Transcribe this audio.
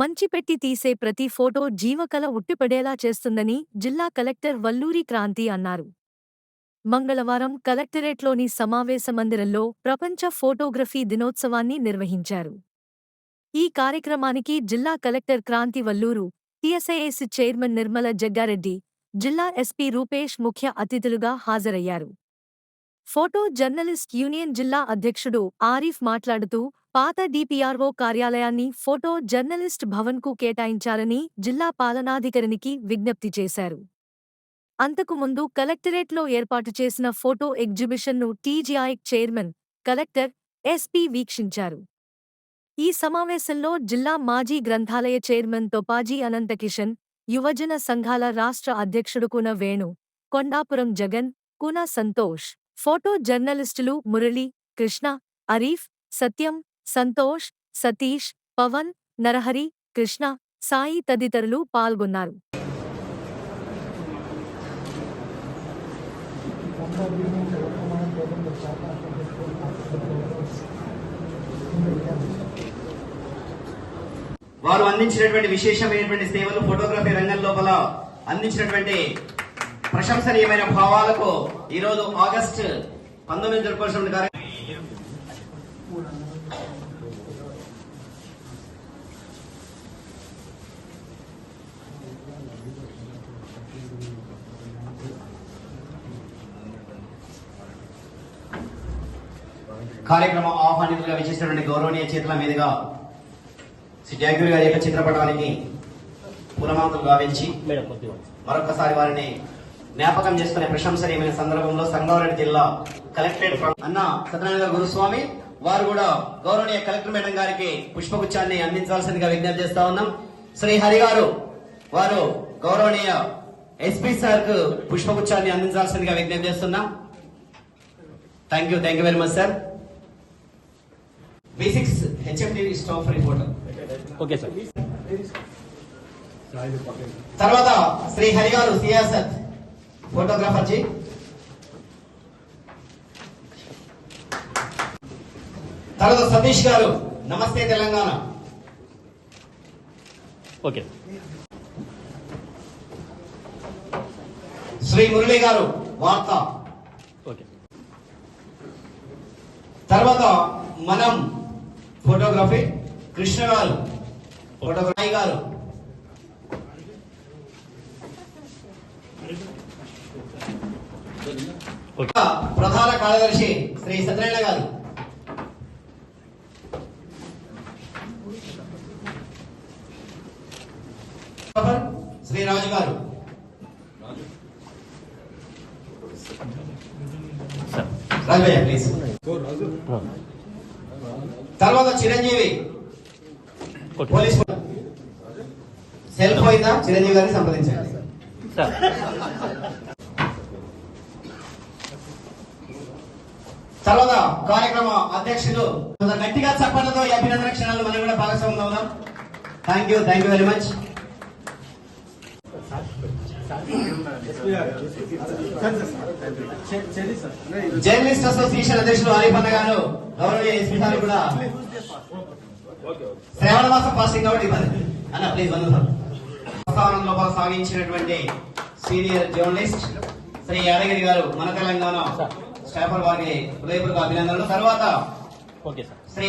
మంచి పెట్టి తీసే ప్రతి ఫోటో జీవకళ ఉట్టిపడేలా చేస్తుందని జిల్లా కలెక్టర్ వల్లూరి క్రాంతి అన్నారు. మంగళవారం కలెక్టరేట్లోని సమావేశ మందిరంలో ప్రపంచ ఫోటోగ్రఫీ దినోత్సవాన్ని నిర్వహించారు. ఈ కార్యక్రమానికి జిల్లా collector Kranti Valluru TSIS chairman Nirmala Jaggareddy జిల్లా ఎస్పీ రూపేష్ ముఖ్య అతిథులుగా హాజరయ్యారు. ఫోటో జర్నలిస్ట్ యూనియన్ జిల్లా అధ్యక్షుడు ఆరిఫ్ మాట్లాడుతూ పాత డిపిఆర్ఓ కార్యాలయాన్ని ఫోటో జర్నలిస్ట్ భవన్కు కేటాయించాలని జిల్లా పాలనాధికారినికి విజ్ఞప్తి చేశారు. అంతకుముందు కలెక్టరేట్లో ఏర్పాటు చేసిన ఫోటో ఎగ్జిబిషన్ను టీజీఐ చైర్మన్ కలెక్టర్ ఎస్పీ వీక్షించారు. ఈ సమావేశంలో జిల్లా మాజీ గ్రంథాలయ చైర్మన్ తొపాజీ అనంతకిషన్ యువజన సంఘాల రాష్ట్ర అధ్యక్షుడు కున వేణు కొండాపురం జగన్ కున సంతోష్ ఫోటో జర్నలిస్టులు మురళి కృష్ణ అరీఫ్ సత్యం సంతోష్ సతీష్ పవన్ నరహరి కృష్ణ సాయి తదితరులు పాల్గొన్నారు. వారు అందించినటువంటి విశేషమైనటువంటి సేవలు ఫోటోగ్రఫీ రంగం లోపల అందించినటువంటి ప్రశంసనీయమైన భావాలకు ఈరోజు రోజు ఆగస్ట్ పంతొమ్మిది జరుపుకోవాల్సిన కార్యక్రమం ఆహ్వానితులుగా విచ్చేసినటువంటి గౌరవనీయ చేతుల మీదుగా శ్రీ జయగిరి గారి యొక్క చిత్రపటానికి పూలమాతలు గావించి మరొకసారి వారిని జ్ఞాపకం చేసుకునే ప్రశంసనీయమైన సందర్భంలో సంగారెడ్డి జిల్లా కలెక్టరేట్ అన్న సత్యనారాయణ గారు గురుస్వామి వారు కూడా గౌరవనీయ కలెక్టర్ మేడం గారికి పుష్పగుచ్చాన్ని అందించాల్సిందిగా విజ్ఞప్తి చేస్తా ఉన్నాం. శ్రీ హరి గారు వారు గౌరవనీయ ఎస్పీ సార్కు పుష్పగుచ్చాన్ని అందించాల్సిందిగా విజ్ఞప్తి చేస్తున్నాం. Thank you thank you very much sir B six HMD staff reporter okay sir. తర్వాత శ్రీ హరి గారు సియాసత్ ఫోటోగ్రాఫర్ జీ. తర్వాత సతీష్ గారు నమస్తే తెలంగాణ. ఓకే. శ్రీ మురళి గారు వార్త. ఓకే. తర్వాత మనం ఫోటోగ్రఫీ కృష్ణ గారు. ఫోటోగ్రఫీ గారు. ప్రధాన కార్యదర్శి శ్రీ సత్యనారాయణ గారు. శ్రీ రాజు గారు. ప్లీజ్ తర్వాత చిరంజీవి. పోలీస్ సెల్ పోయిందా? చిరంజీవి గారిని సంప్రదించండి. తర్వాత కార్యక్రమ అధ్యక్షులు. గట్టిగా చప్పట్లతో అభినందన క్షణాలు మనం కూడా భాగస్వామ్యం అవుదాం. Thank you thank you very much journalist association అధ్యక్షులు ఆరిఫన్న గారు గౌరవనీయ ఎస్పీ గారు కూడా. శ్రావణ మాసం పాసింగ్ కాబట్టి అన్న ప్లీజ్ వంద ప్రస్థానం లోపల సాగించినటువంటి సీనియర్ జర్నలిస్ట్ శ్రీ యాదగిరి గారు మన తెలంగాణ స్టాఫర్ వారికి హృదయపూర్వక అభినందనలు. తర్వాత సార్ శ్రీ